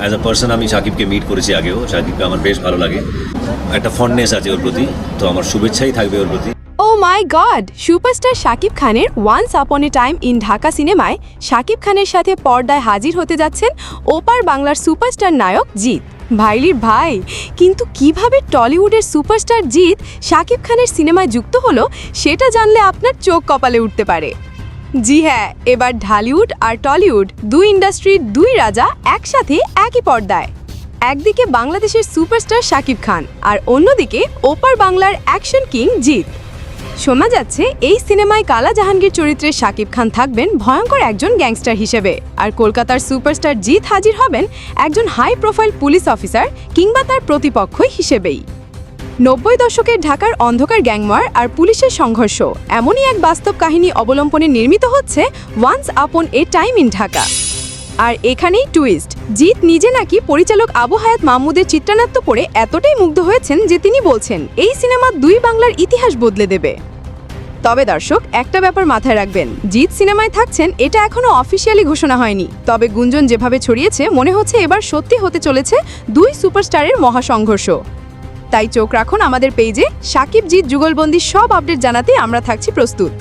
As a person আমি সাকিবকে meet করেছি আগেও। সাকিবকে আমার বেশ ভালো লাগে। একটা ফন্ডনেস আছে ওর প্রতি, তো আমার শুভেচ্ছাই থাকবে ওর প্রতি। Oh my god superstar Shakib খানের once upon a time in Dhaka সিনেমায় শাকিব খানের সাথে পর্দায় হাজির হতে যাচ্ছেন ওপার বাংলার সুপারস্টার নায়ক জিৎ। ভাইলির ভাই, কিন্তু কীভাবে টলিউডের সুপারস্টার জিৎ শাকিব খানের সিনেমায় যুক্ত হলো, সেটা জানলে আপনার চোখ কপালে উঠতে পারে। জি হ্যাঁ এবার ঢালিউড আর টলিউড দুই ইন্ডাস্ট্রির দুই রাজা একসাথে একই পর্দায়। একদিকে বাংলাদেশের সুপারস্টার শাকিব খান আর অন্যদিকে ওপার বাংলার অ্যাকশন কিং জিৎ। শোনা যাচ্ছে এই সিনেমায় কালা জাহাঙ্গীর চরিত্রে শাকিব খান থাকবেন ভয়ঙ্কর একজন গ্যাংস্টার হিসেবে আর কলকাতার সুপারস্টার জিৎ হাজির হবেন একজন হাই প্রোফাইল পুলিশ অফিসার কিংবা তার প্রতিপক্ষ হিসেবেই। নব্বই দশকের ঢাকার অন্ধকার গ্যাংওয়ার আর পুলিশের সংঘর্ষ। এমনই এক বাস্তব কাহিনী অবলম্বনে নির্মিত হচ্ছে once upon a time in Dhaka আর এখানেই টুইস্ট জিৎ নিজে নাকি পরিচালক আবু হায়াত মাহমুদের চিত্রনাট্য পড়ে এতটাই মুগ্ধ হয়েছেন যে তিনি বলছেন, এই সিনেমা দুই বাংলার ইতিহাস বদলে দেবে। তবে দর্শক, একটা ব্যাপার মাথায় রাখবেন, জিৎ সিনেমায় থাকছেন এটা এখনও অফিসিয়ালি ঘোষণা হয়নি। তবে গুঞ্জন যেভাবে ছড়িয়েছে, মনে হচ্ছে এবার সত্যি হতে চলেছে দুই সুপারস্টারের মহাসংঘর্ষ। তাই চোখ রাখুন আমাদের পেজে সাকিব জিৎ যুগলবন্দির সব আপডেট জানাতে আমরা থাকছি প্রস্তুত।